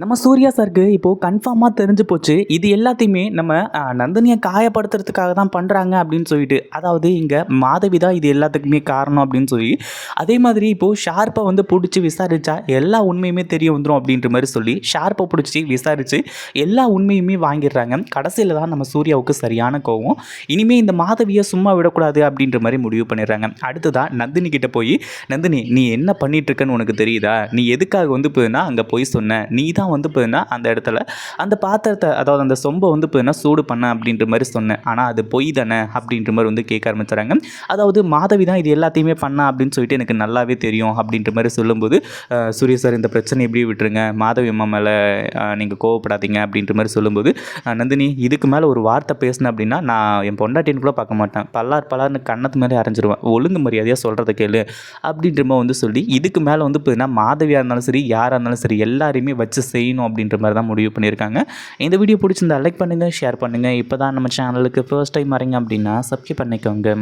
நம்ம சூர்யா சாருக்கு இப்போது கன்ஃபார்மாக தெரிஞ்சு போச்சு. இது எல்லாத்தையுமே நம்ம நந்தினியை காயப்படுத்துறதுக்காக தான் பண்ணுறாங்க அப்படின்னு சொல்லிட்டு. அதாவது இங்கே மாதவி தான் இது எல்லாத்துக்குமே காரணம் அப்படின்னு சொல்லி அதே மாதிரி இப்போது ஷார்ப்பை வந்து பிடிச்சி விசாரிச்சா எல்லா உண்மையுமே தெரிய வந்துடும் அப்படின்ற மாதிரி சொல்லி ஷார்ப்பை பிடிச்சி விசாரித்து எல்லா உண்மையுமே வாங்கிடுறாங்க. கடைசியில் தான் நம்ம சூர்யாவுக்கு சரியான கோவம். இனிமேல் இந்த மாதவியை சும்மா விடக்கூடாது அப்படின்ற மாதிரி முடிவு பண்ணிடுறாங்க. அடுத்ததான் நந்தினி கிட்டே போய் நந்தினி நீ என்ன பண்ணிகிட்ருக்கன்னு இருக்கன்னு உனக்கு தெரியுதா? நீ எதுக்காக வந்து போதுன்னா அங்கே போய் சொன்ன? நீ தான் வந்து போயின்னா அந்த இடத்துல. அந்த பாத்திரத்தை அதாவது அந்த சொம்பை வந்து போயின்னா சூடு பண்ண அப்படின்ற மாதிரி சொன்னேன். ஆனால் அது பொய் தானே அப்படின்ற மாதிரி வந்து கேட்க ஆரம்பிச்சுறாங்க அதாவது மாதவி தான் இது எல்லாத்தையுமே பண்ணா அப்படின்னு சொல்லிட்டு எனக்கு நல்லாவே தெரியும் அப்படின்ற மாதிரி சொல்லும்போது சூரிய சார் இந்த பிரச்சனை எப்படி விட்டுருங்க. மாதவி அம்மா மேலே நீங்கள் கோவப்படாதீங்க அப்படின்ற மாதிரி சொல்லும்போது நந்தினி இதுக்கு மேலே ஒரு வார்த்தை பேசினேன் அப்படின்னா நான் என் பொண்டாட்டின்னு கூட பார்க்க மாட்டேன். பல்லார் பல்லார்னு கண்ணத்து மேலே அரைஞ்சிருவேன். ஒழுங்கு மரியாதையாக சொல்கிறத கேளு அப்படின்ற மாதிரி வந்து சொல்லி இதுக்கு மேலே வந்து பார்த்தீங்கன்னா மாதவியாக இருந்தாலும் சரி யாராக இருந்தாலும் சரி எல்லாரையுமே வச்சு செய்யணும் அப்படின்ற மாதிரி தான் முடிவு பண்ணியிருக்காங்க. இந்த வீடியோ பிடிச்சிருந்தா லைக் பண்ணுங்கள் ஷேர் பண்ணுங்கள் இப்போ தான் நம்ம சேனலுக்கு ஃபர்ஸ்ட் டைம் வரீங்க அப்படின்னா சப்ஸ்கிரைப் பண்ணிக்கோங்க.